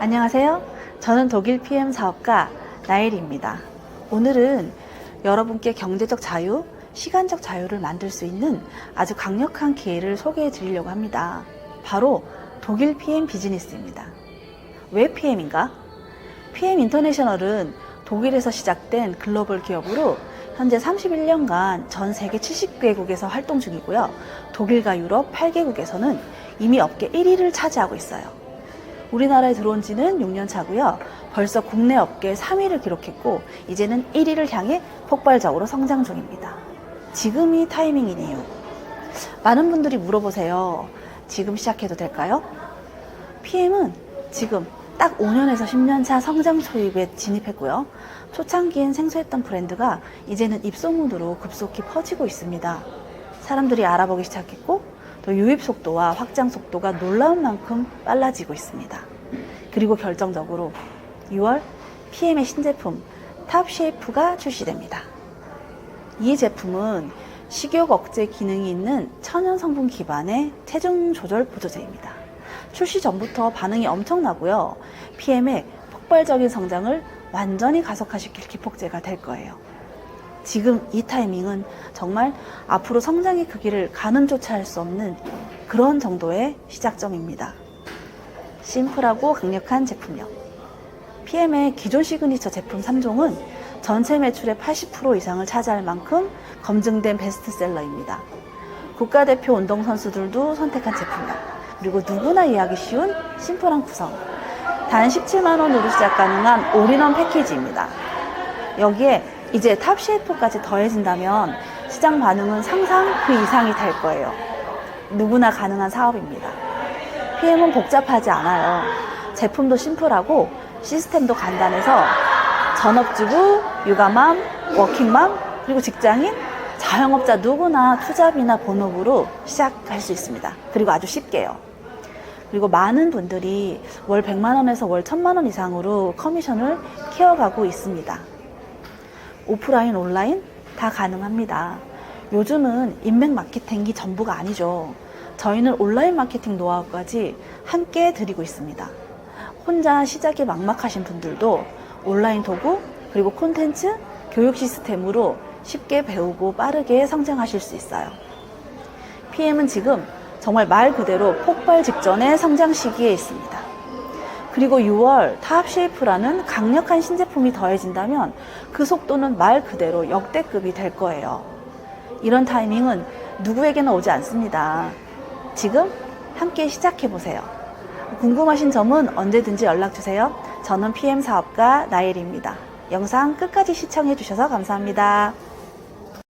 안녕하세요. 저는 독일 PM 사업가 나일입니다. 오늘은 여러분께 경제적 자유, 시간적 자유를 만들 수 있는 아주 강력한 기회를 소개해 드리려고 합니다. 바로 독일 PM 비즈니스입니다. 왜 PM인가? PM 인터내셔널은 독일에서 시작된 글로벌 기업으로 현재 31년간 전 세계 70개국에서 활동 중이고요. 독일과 유럽 8개국에서는 이미 업계 1위를 차지하고 있어요. 우리나라에 들어온 지는 6년 차고요. 벌써 국내 업계 3위를 기록했고 이제는 1위를 향해 폭발적으로 성장 중입니다. 지금이 타이밍이네요. 많은 분들이 물어보세요. 지금 시작해도 될까요? PM은 지금 딱 5년에서 10년 차 성장 초입에 진입했고요. 초창기엔 생소했던 브랜드가 이제는 입소문으로 급속히 퍼지고 있습니다. 사람들이 알아보기 시작했고 또 유입 속도와 확장 속도가 놀라운 만큼 빨라지고 있습니다. 그리고 결정적으로 6월 PM의 신제품 탑쉐이프가 출시됩니다. 이 제품은 식욕 억제 기능이 있는 천연 성분 기반의 체중 조절 보조제입니다. 출시 전부터 반응이 엄청나고요. PM의 폭발적인 성장을 완전히 가속화시킬 기폭제가 될 거예요. 지금 이 타이밍은 정말 앞으로 성장의 크기를 가늠조차 할 수 없는 그런 정도의 시작점입니다. 심플하고 강력한 제품력. PM의 기존 시그니처 제품 3종은 전체 매출의 80% 이상을 차지할 만큼 검증된 베스트셀러입니다. 국가대표 운동선수들도 선택한 제품력. 그리고 누구나 이해하기 쉬운 심플한 구성. 단 17만원으로 시작 가능한 올인원 패키지입니다. 여기에 이제 탑쉐이프까지 더해진다면 시장 반응은 상상 그 이상이 될 거예요. 누구나 가능한 사업입니다. PM은 복잡하지 않아요. 제품도 심플하고 시스템도 간단해서 전업주부, 육아맘, 워킹맘, 그리고 직장인, 자영업자 누구나 투잡이나 본업으로 시작할 수 있습니다. 그리고 아주 쉽게요. 그리고 많은 분들이 월 100만 원에서 월 1000만 원 이상으로 커미션을 키워가고 있습니다. 오프라인, 온라인 다 가능합니다. 요즘은 인맥 마케팅이 전부가 아니죠. 저희는 온라인 마케팅 노하우까지 함께 드리고 있습니다. 혼자 시작이 막막하신 분들도 온라인 도구, 그리고 콘텐츠, 교육 시스템으로 쉽게 배우고 빠르게 성장하실 수 있어요. PM은 지금 정말 말 그대로 폭발 직전의 성장 시기에 있습니다. 그리고 6월 탑쉐이프라는 강력한 신제품이 더해진다면 그 속도는 말 그대로 역대급이 될 거예요. 이런 타이밍은 누구에게나 오지 않습니다. 지금 함께 시작해보세요. 궁금하신 점은 언제든지 연락주세요. 저는 PM 사업가 나일입니다. 영상 끝까지 시청해주셔서 감사합니다.